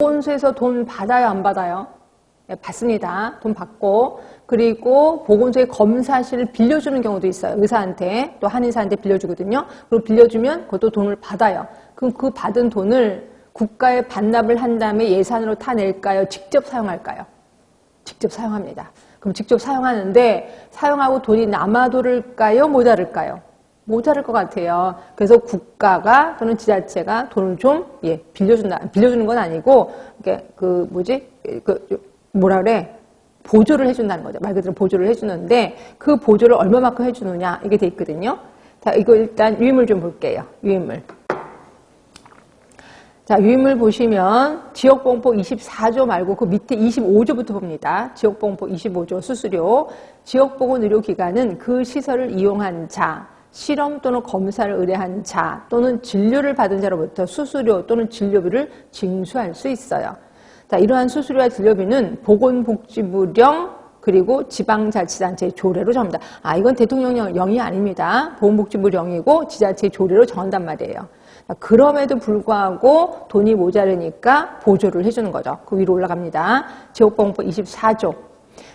보건소에서 돈 받아요, 안 받아요? 네, 받습니다. 돈 받고 그리고 보건소의 검사실을 빌려주는 경우도 있어요. 의사한테 또 한의사한테 빌려주거든요. 그리고 빌려주면 그것도 돈을 받아요. 그럼 그 받은 돈을 국가에 반납을 한 다음에 예산으로 타낼까요? 직접 사용할까요? 직접 사용합니다. 그럼 직접 사용하는데 사용하고 돈이 남아도를까요? 모자를까요? 모자랄 것 같아요. 그래서 국가가 또는 지자체가 돈을 좀 예, 빌려준다. 빌려주는 건 아니고 이게 그 뭐지? 그 뭐라 그래? 보조를 해준다는 거죠. 말 그대로 보조를 해주는데 그 보조를 얼마만큼 해주느냐 이게 돼 있거든요. 자, 이거 일단 유인물 좀 볼게요. 유인물. 자, 유인물 보시면 지역보험법 24조 말고 그 밑에 25조부터 봅니다. 지역보험법 25조 수수료. 지역보건 의료기관은 그 시설을 이용한 자, 실험 또는 검사를 의뢰한 자 또는 진료를 받은 자로부터 수수료 또는 진료비를 징수할 수 있어요. 자, 이러한 수수료와 진료비는 보건복지부령 그리고 지방자치단체의 조례로 정합니다. 아, 이건 대통령령이 아닙니다. 보건복지부령이고 지자체의 조례로 정한단 말이에요. 그럼에도 불구하고 돈이 모자르니까 보조를 해주는 거죠. 그 위로 올라갑니다. 지역보건법 24조.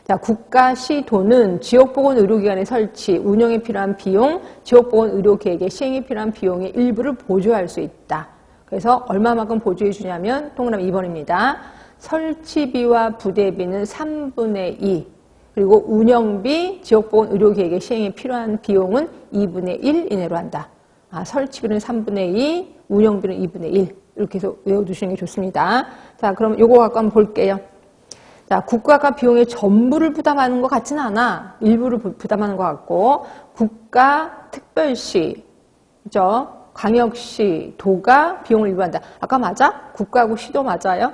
자, 국가 시 돈은 지역보건 의료기관의 설치, 운영에 필요한 비용, 지역보건 의료계획의 시행에 필요한 비용의 일부를 보조할 수 있다. 그래서 얼마만큼 보조해 주냐면 동그라미 2번입니다. 설치비와 부대비는 3분의 2, 그리고 운영비, 지역보건 의료계획의 시행에 필요한 비용은 2분의 1 이내로 한다. 아, 설치비는 3분의 2, 운영비는 2분의 1 이렇게 해서 외워두시는 게 좋습니다. 자, 그럼 요거 갖고 한번 볼게요. 자, 국가가 비용의 전부를 부담하는 것 같지는 않아. 일부를 부담하는 것 같고 국가, 특별시, 그죠? 광역시, 도가 비용을 일부한다. 아까 맞아? 국가하고 시도 맞아요?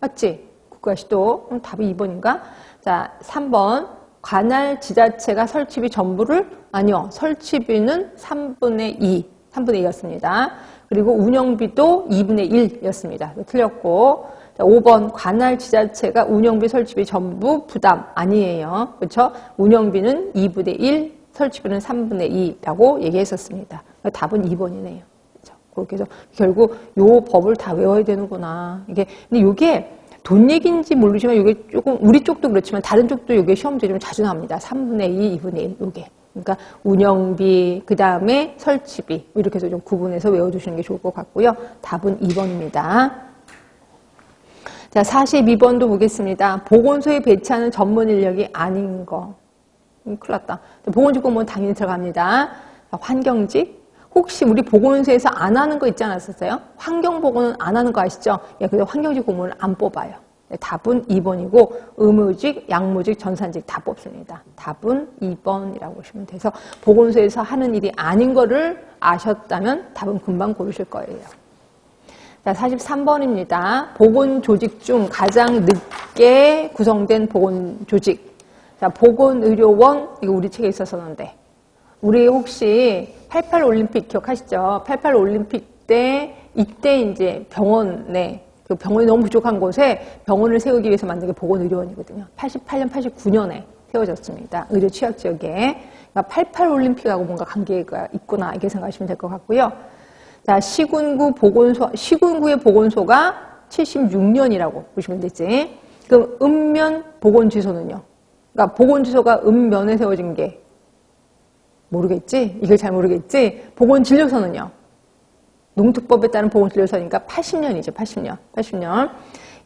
맞지? 국가, 시도. 그럼 답이 2번인가? 자, 3번. 관할 지자체가 설치비 전부를 아니요. 설치비는 3분의 2. 3분의 2였습니다. 그리고 운영비도 2분의 1이었습니다. 틀렸고 5번 관할 지자체가 운영비 설치비 전부 부담 아니에요. 그렇죠? 운영비는 2분의 1, 설치비는 3분의 2라고 얘기했었습니다. 답은 2번이네요. 그렇죠? 그렇게 해서 결국 요 법을 다 외워야 되는구나. 이게 근데 이게 돈 얘기인지 모르지만 이게 조금 우리 쪽도 그렇지만 다른 쪽도 이게 시험지에 좀 자주 나옵니다. 3분의 2, 2분의 1 요게. 그러니까 운영비, 그 다음에 설치비 뭐 이렇게 해서 좀 구분해서 외워두시는 게 좋을 것 같고요. 답은 2번입니다. 자, 42번도 보겠습니다. 보건소에 배치하는 전문 인력이 아닌 거. 음, 큰일 났다. 보건직 공무원 당연히 들어갑니다. 자, 환경직. 혹시 우리 보건소에서 안 하는 거 있지 않았었어요? 환경보건은 안 하는 거 아시죠? 예, 그래서 환경직 공무원을 안 뽑아요. 네, 답은 2번이고 의무직, 양무직, 전산직 다 뽑습니다. 답은 2번이라고 보시면 돼서 보건소에서 하는 일이 아닌 거를 아셨다면 답은 금방 고르실 거예요. 자, 43번입니다. 보건 조직 중 가장 늦게 구성된 보건 조직. 자, 보건의료원, 이거 우리 책에 있었었는데. 우리 혹시 88 올림픽 기억하시죠? 88 올림픽 때, 이때 이제 병원에 그 병원이 너무 부족한 곳에 병원을 세우기 위해서 만든 게 보건의료원이거든요. 88년, 89년에 세워졌습니다. 의료 취약 지역에. 그러니까 88 올림픽하고 뭔가 관계가 있구나 이렇게 생각하시면 될 것 같고요. 자, 시군구 보건소, 시군구의 보건소가 76년이라고 보시면 되지. 그럼 읍면 보건지소는요? 그러니까 보건지소가 읍면에 세워진 게 모르겠지? 이걸 잘 모르겠지? 보건진료소는요? 농특법에 따른 보건진료소니까 80년이죠, 80년. 80년.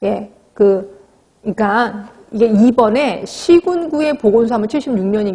예, 그, 그러니까 이게 2번에 시군구의 보건소 하면 76년이